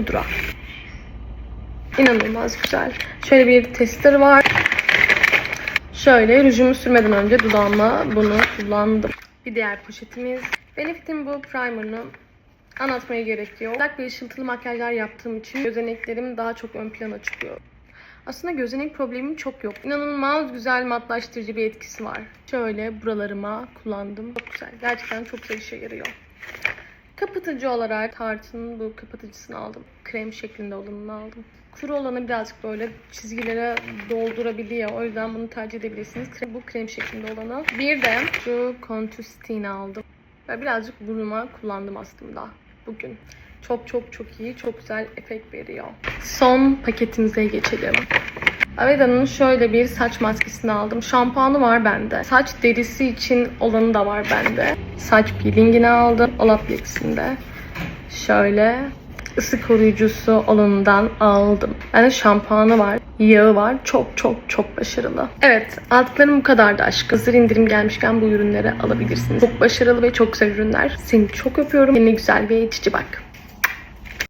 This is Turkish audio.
pudra. İnanılmaz güzel. Şöyle bir tester var. Şöyle rujumu sürmeden önce dudağıma bunu kullandım. Bir diğer poşetimiz. Benefit'in bu primer'ını anlatmaya gerek yok. Uzak ve ışıltılı makyajlar yaptığım için gözeneklerim daha çok ön plana çıkıyor. Aslında gözenek problemim çok yok. İnanılmaz güzel matlaştırıcı bir etkisi var. Şöyle buralarıma kullandım. Çok güzel. Gerçekten çok güzel işe yarıyor. Kapatıcı olarak Tarte'ın bu kapatıcısını aldım. Krem şeklinde olanını aldım. Kuru olanı birazcık böyle çizgilere doldurabiliyor. O yüzden bunu tercih edebilirsiniz. Bu krem şeklinde olanı. Bir de şu Contours'ini aldım. Ve birazcık burnuma kullandım aslında bugün. Çok çok çok iyi, çok güzel efekt veriyor. Son paketimize geçelim. Aveda'nın şöyle bir saç maskesini aldım. Şampuanı var bende. Saç derisi için olanı da var bende. Saç peelingini aldım. Olaplex'inde. Şöyle ısı koruyucusu olanından aldım. Yani şampuanı var, yağı var. Çok çok çok başarılı. Evet, aldıklarım bu kadardı aşkım. Hazır indirim gelmişken bu ürünleri alabilirsiniz. Çok başarılı ve çok güzel ürünler. Seni çok öpüyorum. Yine güzel ve içici bak.